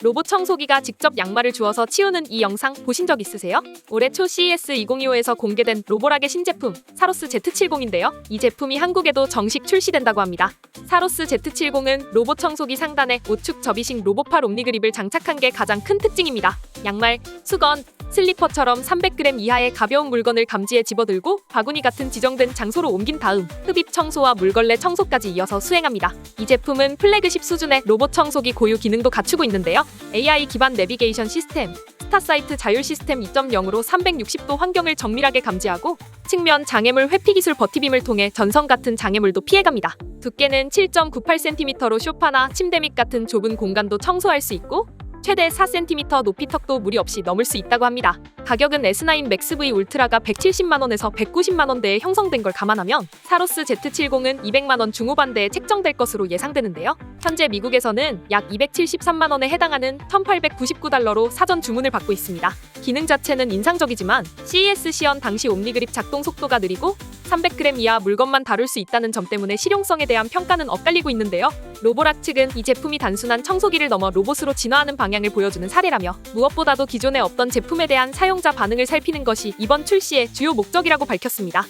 로봇 청소기가 직접 양말을 주워서 치우는 이 영상 보신 적 있으세요? 올해 초 CES 2025에서 공개된 로보락의 신제품 사로스 Z70인데요. 이 제품이 한국에도 정식 출시된다고 합니다. 사로스 Z70은 로봇 청소기 상단에 우측 접이식 로봇팔 옴니그립을 장착한 게 가장 큰 특징입니다. 양말, 수건, 슬리퍼처럼 300g 이하의 가벼운 물건을 감지에 집어들고 바구니 같은 지정된 장소로 옮긴 다음 흡입 청소와 물걸레 청소까지 이어서 수행합니다. 이 제품은 플래그십 수준의 로봇 청소기 고유 기능도 갖추고 있는데요. AI 기반 내비게이션 시스템, 스타 사이트 자율 시스템 2.0으로 360도 환경을 정밀하게 감지하고 측면 장애물 회피 기술 버티빔을 통해 전선 같은 장애물도 피해갑니다. 두께는 7.98cm로 쇼파나 침대 밑 같은 좁은 공간도 청소할 수 있고 최대 4cm 높이 턱도 무리 없이 넘을 수 있다고 합니다. 가격은 S9 맥스 V 울트라가 170만 원에서 190만 원대에 형성된 걸 감안하면 사로스 Z70은 200만 원 중후반대에 책정될 것으로 예상되는데요. 현재 미국에서는 약 273만 원에 해당하는 1,899달러로 사전 주문을 받고 있습니다. 기능 자체는 인상적이지만 CES 시연 당시 옴니그립 작동 속도가 느리고 300g 이하 물건만 다룰 수 있다는 점 때문에 실용성에 대한 평가는 엇갈리고 있는데요. 로보락 측은 이 제품이 단순한 청소기를 넘어 로봇으로 진화하는 방향을 보여주는 사례라며 무엇보다도 기존에 없던 제품에 대한 사용자 반응을 살피는 것이 이번 출시의 주요 목적이라고 밝혔습니다.